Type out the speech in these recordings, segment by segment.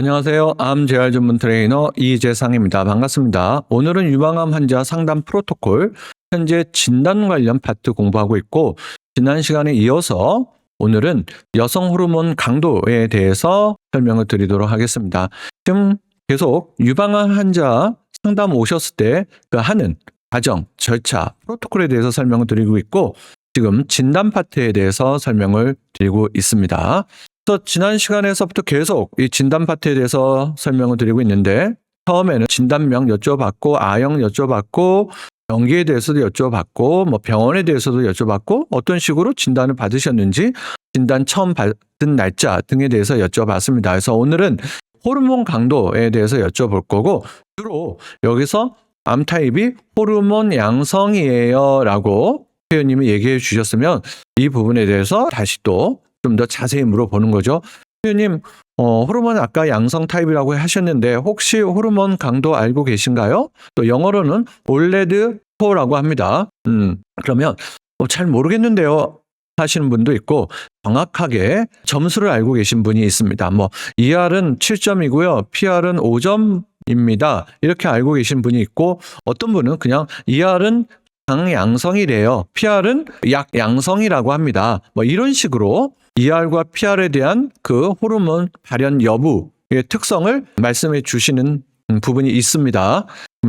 안녕하세요. 암 재활 전문 트레이너 이재상입니다. 반갑습니다. 오늘은 유방암 환자 상담 프로토콜 현재 진단 관련 파트 공부하고 있고 지난 시간에 이어서 오늘은 여성 호르몬 강도에 대해서 설명을 드리도록 하겠습니다. 지금 계속 유방암 환자 상담 오셨을 때 그 하는 과정, 절차, 프로토콜에 대해서 설명을 드리고 있고 지금 진단 파트에 대해서 설명을 드리고 있습니다. 그래서 지난 시간에서부터 계속 이 진단 파트에 대해서 설명을 드리고 있는데 처음에는 진단명 여쭤봤고 아형 여쭤봤고 병기에 대해서도 여쭤봤고 뭐 병원에 대해서도 여쭤봤고 어떤 식으로 진단을 받으셨는지 진단 처음 받은 날짜 등에 대해서 여쭤봤습니다. 그래서 오늘은 호르몬 강도에 대해서 여쭤볼 거고 주로 여기서 암 타입이 호르몬 양성이에요라고 회원님이 얘기해 주셨으면 이 부분에 대해서 다시 또 좀 더 자세히 물어보는 거죠. 회원님, 어, 호르몬 아까 양성 타입이라고 하셨는데 혹시 호르몬 강도 알고 계신가요? 또 영어로는 올레드 포라고 합니다. 음, 그러면 어, 잘 모르겠는데요. 하시는 분도 있고 정확하게 점수를 알고 계신 분이 있습니다. 뭐 ER은 7점이고요. PR은 5점입니다. 이렇게 알고 계신 분이 있고 어떤 분은 그냥 ER은 장양성이래요. PR은 약양성이라고 합니다. 뭐 이런 식으로 ER과 PR에 대한 그 호르몬 발현 여부의 특성을 말씀해 주시는 부분이 있습니다.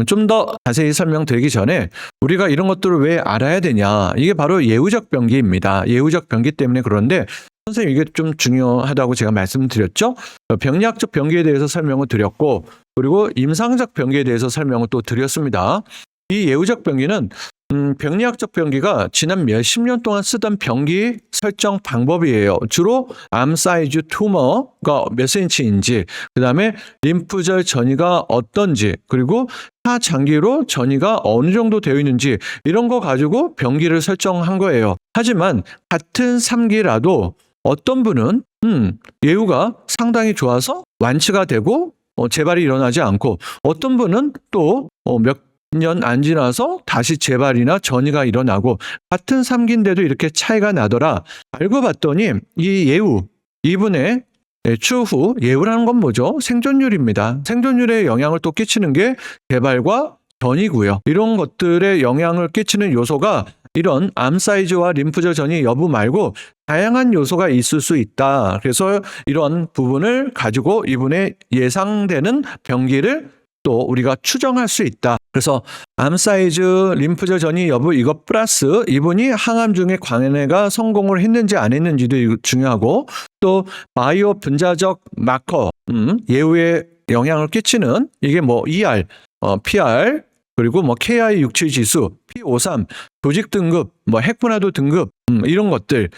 좀 더 자세히 설명드리기 전에 우리가 이런 것들을 왜 알아야 되냐. 이게 바로 예후적 병기입니다. 예후적 병기 때문에 그런데 선생님 이게 좀 중요하다고 제가 말씀드렸죠. 병리학적 병기에 대해서 설명을 드렸고 그리고 임상적 병기에 대해서 설명을 또 드렸습니다. 이 예후적 병기는 음, 병리학적 병기가 지난 몇십 년 동안 쓰던 병기 설정 방법이에요. 주로 암 사이즈 투머가 몇 센치인지, 그 다음에 림프절 전이가 어떤지, 그리고 하장기로 전이가 어느 정도 되어 있는지 이런 거 가지고 병기를 설정한 거예요. 하지만 같은 3기라도 어떤 분은 음, 예후가 상당히 좋아서 완치가 되고 어, 재발이 일어나지 않고 어떤 분은 또몇 년 안 지나서 다시 재발이나 전이가 일어나고 같은 삼기인데도 이렇게 차이가 나더라. 알고 봤더니 이 예후 이분의 예, 추후 예후라는 건 뭐죠? 생존율입니다. 생존율에 영향을 또 끼치는 게 재발과 전이고요. 이런 것들에 영향을 끼치는 요소가 이런 암 사이즈와 림프절 전이 여부 말고 다양한 요소가 있을 수 있다. 그래서 이런 부분을 가지고 이분의 예상되는 병기를 또 우리가 추정할 수 있다. 그래서 암 사이즈, 림프절 전이 여부 이것 플러스 이분이 항암 중에 관해가 성공을 했는지 안 했는지도 중요하고 또 바이오 분자적 마커 음, 예후에 영향을 끼치는 이게 뭐 ER, 어, PR 그리고 뭐 KI 육체 지수, P53 조직 등급, 뭐 핵분화도 등급 음, 이런 것들에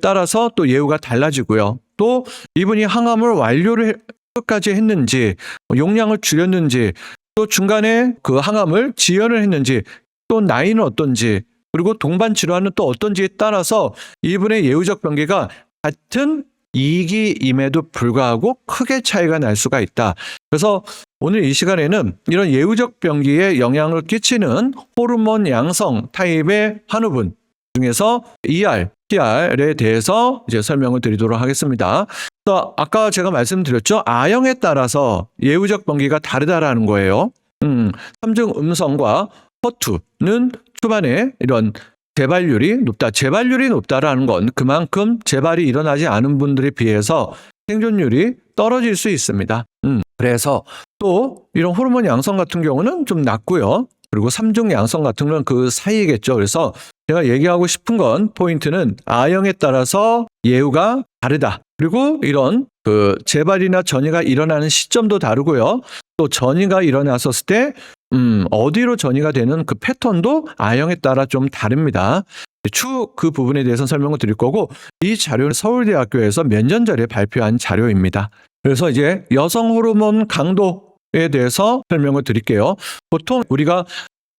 따라서 또 예후가 달라지고요. 또 이분이 항암을 완료를 끝까지 했는지 용량을 줄였는지 또 중간에 그 항암을 지연을 했는지 또 나이는 어떤지 그리고 동반 질환은 또 어떤지에 따라서 이분의 예후적 병기가 같은 2기임에도 불구하고 크게 차이가 날 수가 있다. 그래서 오늘 이 시간에는 이런 예후적 병기에 영향을 끼치는 호르몬 양성 타입의 한우분 중에서 ER, PR에 대해서 이제 설명을 드리도록 하겠습니다. 또 아까 제가 말씀드렸죠. R형에 따라서 예후적 병기가 다르다라는 거예요. 음, 삼중 음성과 허투는 초반에 이런 재발률이 높다. 재발률이 높다라는 건 그만큼 재발이 일어나지 않은 분들에 비해서 생존율이 떨어질 수 있습니다. 음, 그래서 또 이런 호르몬 양성 같은 경우는 좀 낮고요. 그리고 삼중 양성 같은 건 그 사이겠죠. 그래서 제가 얘기하고 싶은 건 포인트는 R형에 따라서 예후가 다르다. 그리고 이런 그 재발이나 전이가 일어나는 시점도 다르고요. 또 전이가 일어났었을 때 음, 어디로 전이가 되는 그 패턴도 R형에 따라 좀 다릅니다. 추후 그 부분에 대해서 설명을 드릴 거고 이 자료는 서울대학교에서 몇 년 전에 발표한 자료입니다. 그래서 이제 여성 호르몬 강도 에 대해서 설명을 드릴게요. 보통 우리가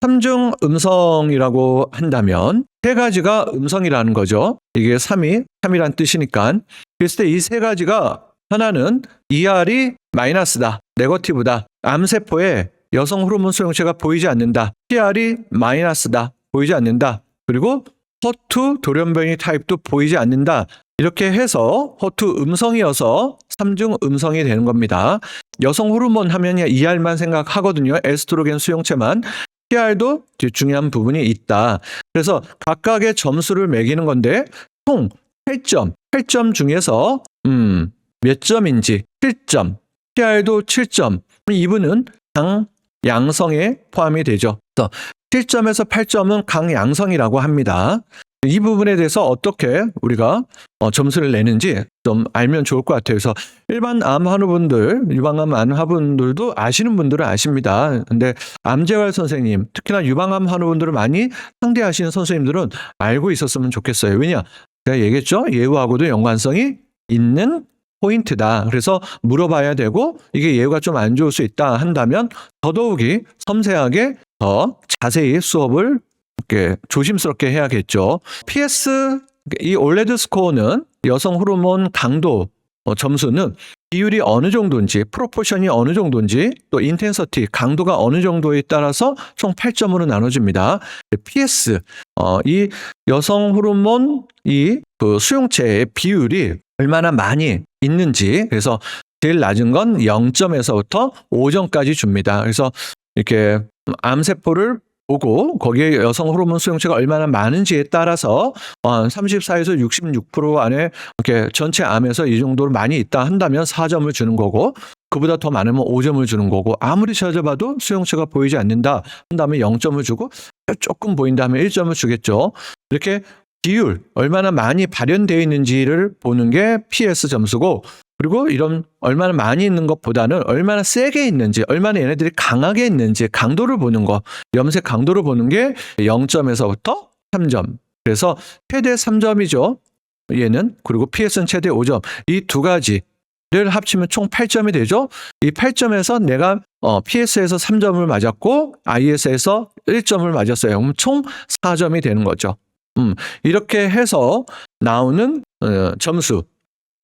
삼중 음성이라고 한다면 세 가지가 음성이라는 거죠. 이게 3이 3이란 뜻이니까. 그랬을 때 이 세 가지가 하나는 ER이 마이너스다. 네거티브다. 암세포에 여성 호르몬 소용체가 보이지 않는다. PR이 마이너스다. 보이지 않는다. 그리고 허투 돌연변이 타입도 보이지 않는다. 이렇게 해서 호투 음성이어서 삼중 음성이 되는 겁니다. 여성 호르몬 하면 ER만 생각하거든요. 에스트로겐 수용체만. PR도 중요한 부분이 있다. 그래서 각각의 점수를 매기는 건데 총 8점, 8점 중에서 음, 몇 점인지 7점, PR도 7점. 이분은 강 양성에 포함이 되죠. 그래서 7점에서 8점은 강양성이라고 합니다. 이 부분에 대해서 어떻게 우리가 어, 점수를 내는지 좀 알면 좋을 것 같아요. 그래서 일반 암 환우분들, 유방암 암 환우분들도 아시는 분들은 아십니다. 근데 암재활 선생님, 특히나 유방암 환우분들을 많이 상대하시는 선생님들은 알고 있었으면 좋겠어요. 왜냐? 제가 얘기했죠. 예후하고도 연관성이 있는 포인트다. 그래서 물어봐야 되고 이게 예후가 좀 안 좋을 수 있다 한다면 더더욱이 섬세하게 더 자세히 수업을 이렇게 조심스럽게 해야겠죠. PS 이 올레드 스코어는 여성 호르몬 강도 어, 점수는 비율이 어느 정도인지, 프로포션이 어느 정도인지, 또 인텐서티 강도가 어느 정도에 따라서 총 8점으로 나눠집니다. PS 어, 이 여성 호르몬 이 그 수용체의 비율이 얼마나 많이 있는지 그래서 제일 낮은 건 0점에서부터 5점까지 줍니다. 그래서 이렇게 암세포를 보고 거기에 여성 호르몬 수용체가 얼마나 많은지에 따라서 어, 34에서 66% 안에 이렇게 전체 암에서 이 정도로 많이 있다 한다면 4점을 주는 거고 그보다 더 많으면 5점을 주는 거고 아무리 찾아봐도 수용체가 보이지 않는다 한다면 0점을 주고 조금 보인다 하면 1점을 주겠죠. 이렇게 비율 얼마나 많이 발현되어 있는지를 보는 게 PS 점수고 그리고 이런 얼마나 많이 있는 것보다는 얼마나 세게 있는지, 얼마나 얘네들이 강하게 있는지 강도를 보는 거, 염색 강도를 보는 게 0점에서부터 3점. 그래서 최대 3점이죠. 얘는 그리고 PS는 최대 5점. 이 두 가지를 합치면 총 8점이 되죠. 이 8점에서 내가 어, PS에서 3점을 맞았고 IS에서 1점을 맞았어요. 그럼 총 4점이 되는 거죠. 음, 이렇게 해서 나오는 어, 점수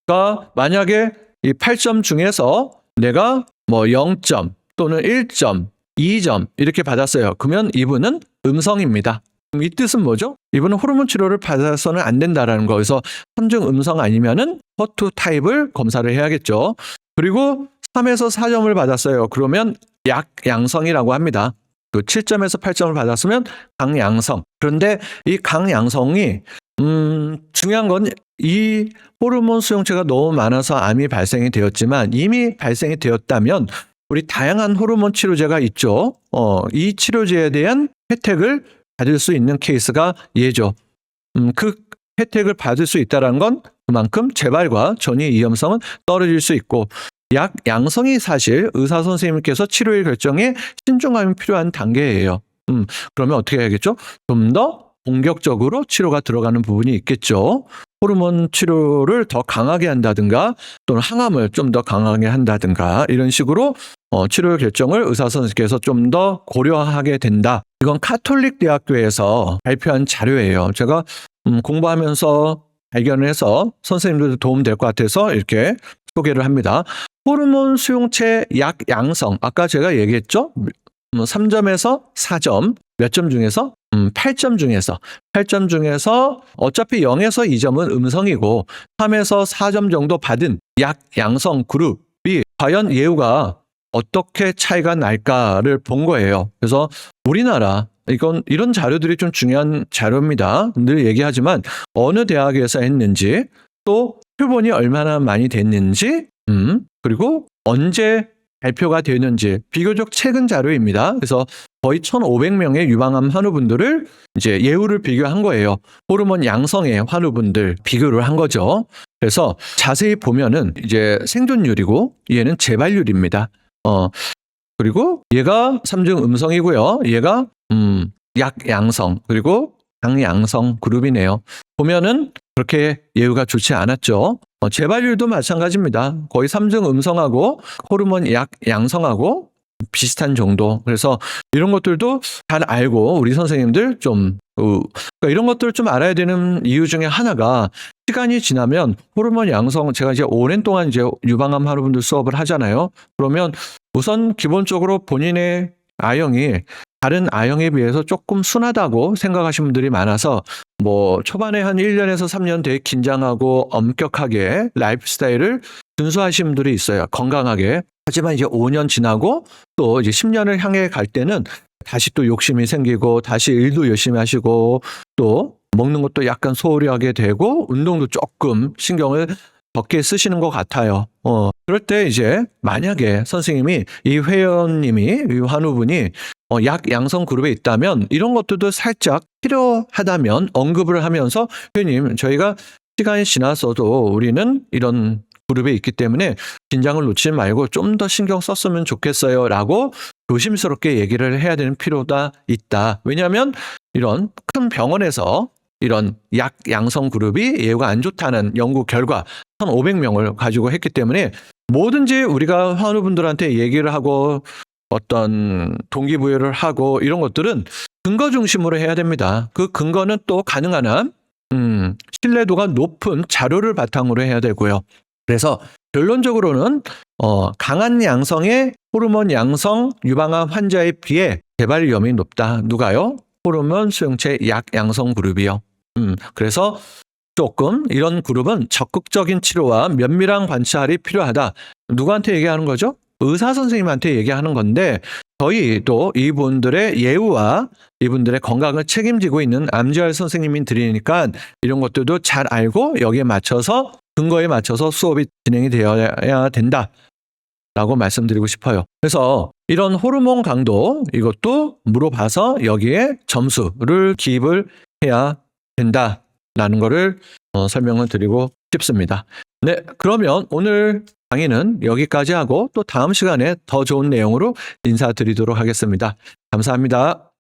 가 만약에 이 8점 중에서 내가 뭐 0점 또는 1점, 2점 이렇게 받았어요. 그러면 이분은 음성입니다. 이 뜻은 뭐죠? 이분은 호르몬 치료를 받아서는 안 된다라는 거. 그래서 삼중 음성 아니면은 허투 타입을 검사를 해야겠죠. 그리고 3에서 4점을 받았어요. 그러면 약양성이라고 합니다. 그 7점에서 8점을 받았으면 강양성. 그런데 이 강양성이 음, 중요한 건 이 호르몬 수용체가 너무 많아서 암이 발생이 되었지만 이미 발생이 되었다면 우리 다양한 호르몬 치료제가 있죠. 어, 이 치료제에 대한 혜택을 받을 수 있는 케이스가 예죠. 음, 그 혜택을 받을 수 있다는 건 그만큼 재발과 전이 위험성은 떨어질 수 있고 약 양성이 사실 의사 선생님께서 치료의 결정에 신중함이 필요한 단계예요. 음, 그러면 어떻게 해야겠죠? 좀 더 본격적으로 치료가 들어가는 부분이 있겠죠. 호르몬 치료를 더 강하게 한다든가 또는 항암을 좀 더 강하게 한다든가 이런 식으로 어, 치료 결정을 의사 선생님께서 좀 더 고려하게 된다. 이건 카톨릭 대학교에서 발표한 자료예요. 제가 음, 공부하면서 발견을 해서 선생님들도 도움 될 것 같아서 이렇게 소개를 합니다. 호르몬 수용체 약 양성 아까 제가 얘기했죠. 음, 3점에서 4점 몇 점 중에서 음, 8점 중에서 8점 중에서 어차피 0에서 2점은 음성이고 3에서 4점 정도 받은 약 양성 그룹이 과연 예후가 어떻게 차이가 날까를 본 거예요. 그래서 우리나라 이건 이런 자료들이 좀 중요한 자료입니다. 늘 얘기하지만 어느 대학에서 했는지 또 표본이 얼마나 많이 됐는지 음, 그리고 언제 발표가 되는지 비교적 최근 자료입니다. 그래서 거의 1,500명의 유방암 환우분들을 이제 예후를 비교한 거예요. 호르몬 양성의 환우분들 비교를 한 거죠. 그래서 자세히 보면은 이제 생존율이고 얘는 재발률입니다. 어 그리고 얘가 삼중 음성이고요. 얘가 음, 약 양성 그리고 강 양성 그룹이네요. 보면은 그렇게 예후가 좋지 않았죠. 어, 재발률도 마찬가지입니다. 거의 삼중 음성하고 호르몬 약 양성하고 비슷한 정도. 그래서 이런 것들도 잘 알고 우리 선생님들 좀 어, 그러니까 이런 것들을 좀 알아야 되는 이유 중에 하나가 시간이 지나면 호르몬 양성 제가 이제 오랜 동안 이제 유방암 환우분들 수업을 하잖아요. 그러면 우선 기본적으로 본인의 아형이 다른 A형에 비해서 조금 순하다고 생각하시는 분들이 많아서 뭐 초반에 한 1년에서 3년 되게 긴장하고 엄격하게 라이프 스타일을 준수하시는 분들이 있어요. 건강하게. 하지만 이제 5년 지나고 또 이제 10년을 향해 갈 때는 다시 또 욕심이 생기고 다시 일도 열심히 하시고 또 먹는 것도 약간 소홀히 하게 되고 운동도 조금 신경을 적게 쓰시는 것 같아요. 어, 그럴 때 이제 만약에 선생님이 이 회원님이 이 환우분이 어, 약 양성 그룹에 있다면 이런 것들도 살짝 필요하다면 언급을 하면서 회원님 저희가 시간이 지났어도 우리는 이런 그룹에 있기 때문에 긴장을 놓치지 말고 좀 더 신경 썼으면 좋겠어요 라고 조심스럽게 얘기를 해야 되는 필요가 있다. 왜냐하면 이런 큰 병원에서 이런 약 양성 그룹이 예후가 안 좋다는 연구 결과 1,500명을 가지고 했기 때문에 뭐든지 우리가 환우분들한테 얘기를 하고 어떤 동기부여를 하고 이런 것들은 근거 중심으로 해야 됩니다. 그 근거는 또 가능한 한 음, 신뢰도가 높은 자료를 바탕으로 해야 되고요. 그래서 결론적으로는 어, 강한 양성의 호르몬 양성 유방암 환자에 비해 재발 위험이 높다. 누가요? 호르몬 수용체 약 양성 그룹이요. 음, 그래서 조금 이런 그룹은 적극적인 치료와 면밀한 관찰이 필요하다. 누구한테 얘기하는 거죠? 의사 선생님한테 얘기하는 건데 저희도 이분들의 예우와 이분들의 건강을 책임지고 있는 암지알 선생님이 드리니까 이런 것들도 잘 알고 여기에 맞춰서 근거에 맞춰서 수업이 진행이 되어야 된다. 라고 말씀드리고 싶어요. 그래서 이런 호르몬 강도 이것도 물어봐서 여기에 점수를 기입을 해야 된다라는 거를 어, 설명을 드리고 싶습니다. 네, 그러면 오늘 강의는 여기까지 하고 또 다음 시간에 더 좋은 내용으로 인사드리도록 하겠습니다. 감사합니다.